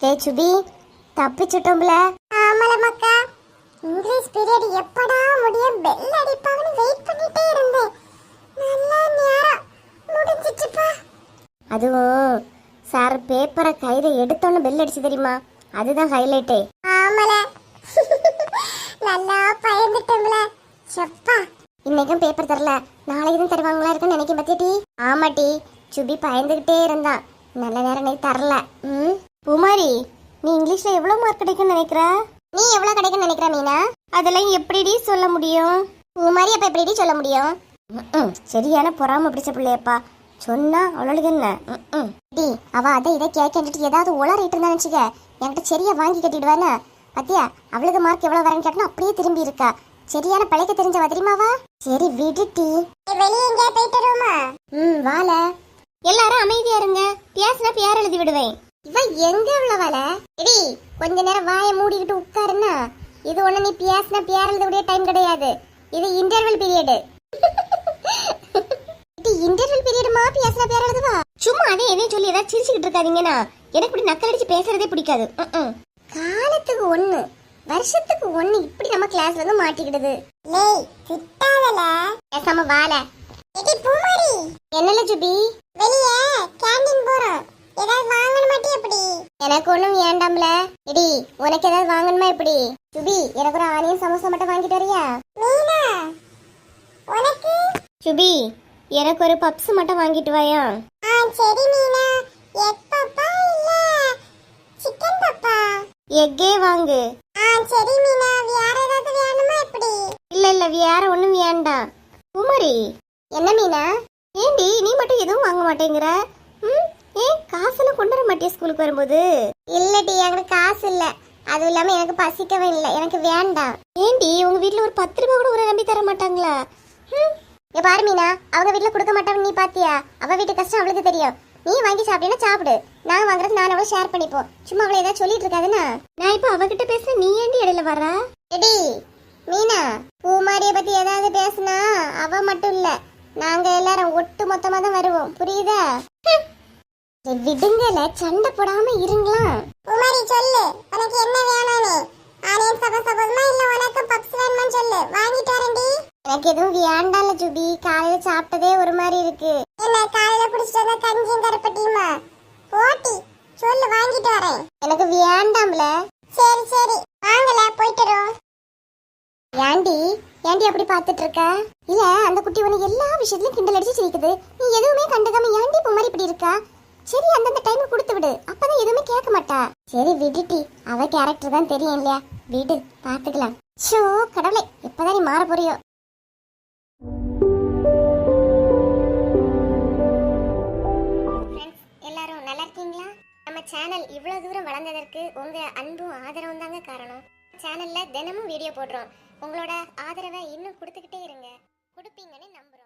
டேய் சுபி தப்பிச்சுட்டோம்ல ஆமல மக்கா English period எப்படா முடியும்? பெல் அடிப்பாங்கன்னு வெயிட் பண்ணிட்டே இருந்தேன். நல்ல நேரம் முடிஞ்சிச்சுப்பா. அதுவும் சார் பேப்பரை கையில எடுத்தோன்னு பெல் அடிச்சு தெரியுமா? அதுதான் ஹைலைட்டே ஆமல. நல்லா பயந்துட்டோம்ல. செப்பா இன்னைக்கும் பேப்பர் தரல. நாளைக்கு தான் தருவாங்களா இருக்குன்னு நினைக்க பத்தியடி ஆமாட்டி சுபி பயந்துகிட்டே இருந்தான் நல்ல நேரம் நீ தரல. ம்? பூமாரி நீ இங்கிலீஷ்ல எவ்வளவு மார்க் கிடைக்கும்னு நினைக்கிற? நீ எவ்வளவு கிடைக்கும்னு நினைக்கிற மீனா? அதெல்லாம் எப்படிடி சொல்ல முடியும்? பூமாரி அப்ப எப்படி சொல்ல முடியும்? ம்ம். சரியான பொறாம பிடிச்ச பிள்ளையப்பா. சொன்னா அவளுக்கு என்ன? ம்ம். டி அவ அதை இதை கேட்கிட்டு ஏதாவது உளறிட்டு இருந்தா நினைச்சுக்க. என்கிட்ட சரியா வாங்கி கட்டிடுவானே பாத்தியா அவளுக்கு மார்க் எவ்வளவு வரேன்னு கேட்டா அப்படியே திரும்பி இருக்கா. சரியான பிழைக்க தெரிஞ்சவ தெரியுமாவா? சரி விடுட்டி வெளியே எங்கேயா போயிட்டு வருமா ம் வாழ எல்லாரும் அமைதியா இருங்க. பேசினா பேர் எழுதி விடுவேன். இவ எங்க உள்ளவள எடி கொஞ்ச நேரம் வாயை மூடிக்கிட்டு உட்காருன்னா இது ஒண்ணு நீ பேர் எழுதக்கூடிய டைம் கிடையாது. இது இன்டர்வல் பீரியடு இன்டர்வல் பீரியடுமா பேசின பேர் எழுதுவா சும்மா அதே எதையும் சொல்லி ஏதாவது சிரிச்சுக்கிட்டு இருக்காதீங்கன்னா எனக்கு இப்படி நக்கல் அடிச்சு பேசுறதே பிடிக்காது. காலத்துக்கு ஒண்ணு வருஷத்துக்கு ஒண்ணு இப்படி நம்ம கிளாஸ்ல வந்து மாட்டிக்கிடுது. லேய் திட்டாதல பேசாம வாழ எடி பூமாரி. என்னல சுபி வெளிய கேண்டீன் போறோம். ஏதாவது எப்படி? எனக்கு ஒண்ணும் வேண்டாம்ல. இடி உனக்கு ஏதாவது வாங்கணுமா எப்படி? சுபி எனக்கு ஒரு ஆனியன் சமோசா மட்டும் வாங்கிட்டு வரியா? மீனா உனக்கு? சுபி எனக்கு ஒரு பப்ஸ் மட்டும் வாங்கிட்டு வாயா? ஆ சரி மீனா. எக் பாப்பா இல்ல சிக்கன் பாப்பா? எக்கே வாங்கு. ஆ சரி மீனா. வேற ஏதாவது வேணுமா எப்படி? இல்ல இல்ல வேற ஒண்ணும் வேண்டாம் குமரி. என்ன மீனா? ஏண்டி நீ மட்டும் எதுவும் வாங்க மாட்டேங்கிற? ம்? ஏன் காசெல்லாம் கொண்டு வர மாட்டியா ஸ்கூலுக்கு வரும்போது? இல்லடி எனக்கு காசு இல்ல. அதுவும் இல்லாம எனக்கு பசிக்கவே இல்லை. எனக்கு வேண்டாம். ஏண்டி உங்க வீட்ல ஒரு பத்து ரூபாய் கூட ஒரு நம்பி தர மாட்டாங்களா? ம், இங்க பாரு மீனா அவங்க வீட்ல கொடுக்க மாட்டாங்க நீ பாத்தியா? அவ வீட்டு கஷ்டம் அவளுக்கு தெரியும். நீ வாங்கி சாப்பிட்டீங்கன்னா சாப்பிடு. நான் வாங்குறது நான் அவளை ஷேர் பண்ணிப்போம். சும்மா அவளை ஏதாவது சொல்லிட்டு இருக்காதுன்னா? நான் இப்ப அவகிட்ட பேசுறேன் நீ ஏண்டி இடையில வர எடி மீனா பூமாரிய பத்தி ஏதாவது பேசுனா அவ மட்டும் இல்ல. நாங்க எல்லாரும் ஒட்டு மொத்தமா தான் வருவோம். புரியுதா? விடுங்கல சண்டை போடாம இருங்களா? பூமாரி சொல்லு. உனக்கு என்ன வேணும்னு? ஆனியன் சபா சபோமா இல்ல உனக்கு பப்ஸ் வேணுமான்னு சொல்லு. வாங்கிட்டு வரேன்டி. எனக்கு எதுவும் வேண்டாம்ல ஜுபி. காலையில சாப்பிட்டதே ஒரு மாதிரி இருக்கு. என்ன காலையில குடிச்சிட்டு வந்த கஞ்சியும் கருப்பட்டியுமா? போட்டி. சொல்லு வாங்கிட்டு வரேன். எனக்கு வேண்டாம்ல. சரி சரி. வாங்கல போயிட்டு வரோம் ஏண்டி? ஏண்டி அப்படி பார்த்துட்டு இருக்க? இல்ல அந்த குட்டி உனக்கு எல்லா விஷயத்துலயும் கிண்டல் அடிச்சு சிரிக்குது. நீ எதுவுமே கண்டுக்காம ஏண்டி இப்போ மாதிரி இப்படி இருக்கா? சரி அந்தந்த டைம் கொடுத்து விடு. அப்பதான் எதுவுமே கேட்க மாட்டா. சரி விடுட்டி அவ கேரக்டர் தான் தெரியும் இல்லையா? விடு பாத்துக்கலாம். ஷோ கடவுளே இப்பதான் நீ மாற போறியோ? எல்லாரும் நல்லா இருக்கீங்களா? நம்ம சேனல் இவ்வளவு தூரம் வளர்ந்ததற்கு உங்க அன்பும் ஆதரவும் தாங்க காரணம். சேனல்ல தினமும் வீடியோ போடுறோம். உங்களோட ஆதரவை இன்னும் கொடுத்துக்கிட்டே இருங்க. கொடுப்பீங்கன்னு நம்புறோம்.